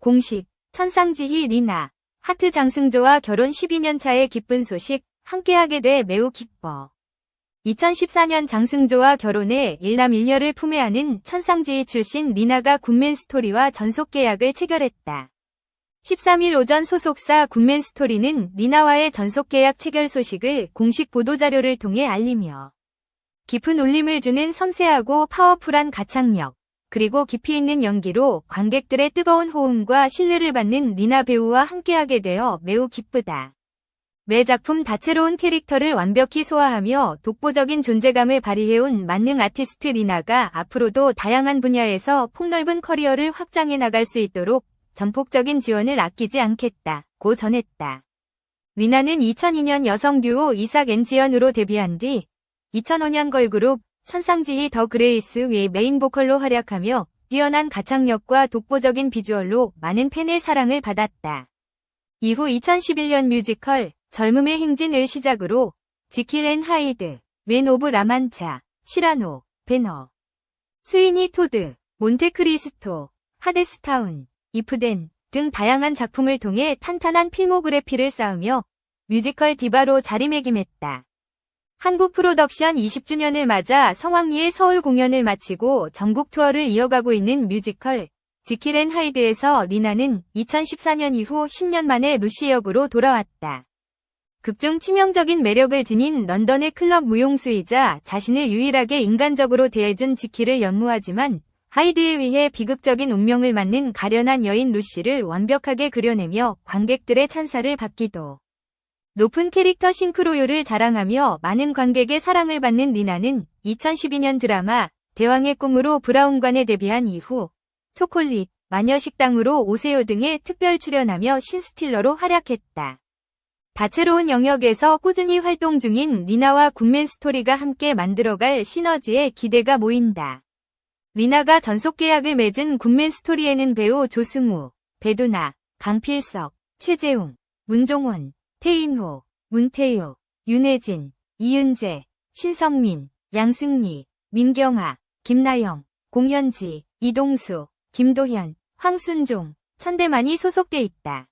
공식, 천상지희 리나, 하트 장승조와 결혼 12년 차의 기쁜 소식, 함께하게 돼 매우 기뻐. 2014년 장승조와 결혼해 일남 일녀를 품에 안은 천상지희 출신 리나가 굿맨 스토리와 전속 계약을 체결했다. 13일 오전 소속사 굿맨 스토리는 리나와의 전속 계약 체결 소식을 공식 보도자료를 통해 알리며 깊은 울림을 주는 섬세하고 파워풀한 가창력, 그리고 깊이 있는 연기로 관객들의 뜨거운 호응과 신뢰를 받는 리나 배우와 함께하게 되어 매우 기쁘다. 매 작품 다채로운 캐릭터를 완벽히 소화하며 독보적인 존재감을 발휘해온 만능 아티스트 리나가 앞으로도 다양한 분야에서 폭넓은 커리어를 확장해 나갈 수 있도록 전폭적인 지원을 아끼지 않겠다. 고 전했다. 리나는 2002년 여성 듀오 이삭 앤지연으로 데뷔한 뒤 2005년 걸그룹 천상지희 더 그레이스의 메인 보컬로 활약하며 뛰어난 가창력과 독보적인 비주얼로 많은 팬의 사랑을 받았다. 이후 2011년 뮤지컬 젊음의 행진을 시작으로 지킬 앤 하이드, 웬 오브 라만차, 시라노, 베너, 스위니 토드, 몬테크리스토, 하데스타운, 이프덴 등 다양한 작품을 통해 탄탄한 필모그래피를 쌓으며 뮤지컬 디바로 자리매김했다. 한국 프로덕션 20주년을 맞아 성황리에 서울 공연을 마치고 전국 투어를 이어가고 있는 뮤지컬 지킬 앤 하이드에서 리나는 2014년 이후 10년 만에 루시 역으로 돌아왔다. 극중 치명적인 매력을 지닌 런던의 클럽 무용수이자 자신을 유일하게 인간적으로 대해준 지키를 연무하지만 하이드에 의해 비극적인 운명을 맞는 가련한 여인 루시를 완벽하게 그려내며 관객들의 찬사를 받기도 높은 캐릭터 싱크로율을 자랑하며 많은 관객의 사랑을 받는 리나는 2012년 드라마 대왕의 꿈으로 브라운관에 데뷔한 이후 초콜릿, 마녀식당으로 오세요 등에 특별 출연하며 신스틸러로 활약했다. 다채로운 영역에서 꾸준히 활동 중인 리나와 굿맨 스토리가 함께 만들어갈 시너지에 기대가 모인다. 리나가 전속 계약을 맺은 굿맨 스토리에는 배우 조승우, 배두나, 강필석, 최재웅, 문종원, 태인호, 문태효, 윤혜진, 이은재, 신성민, 양승리, 민경아, 김나영, 공현지, 이동수, 김도현, 황순종, 천대만이 소속돼 있다.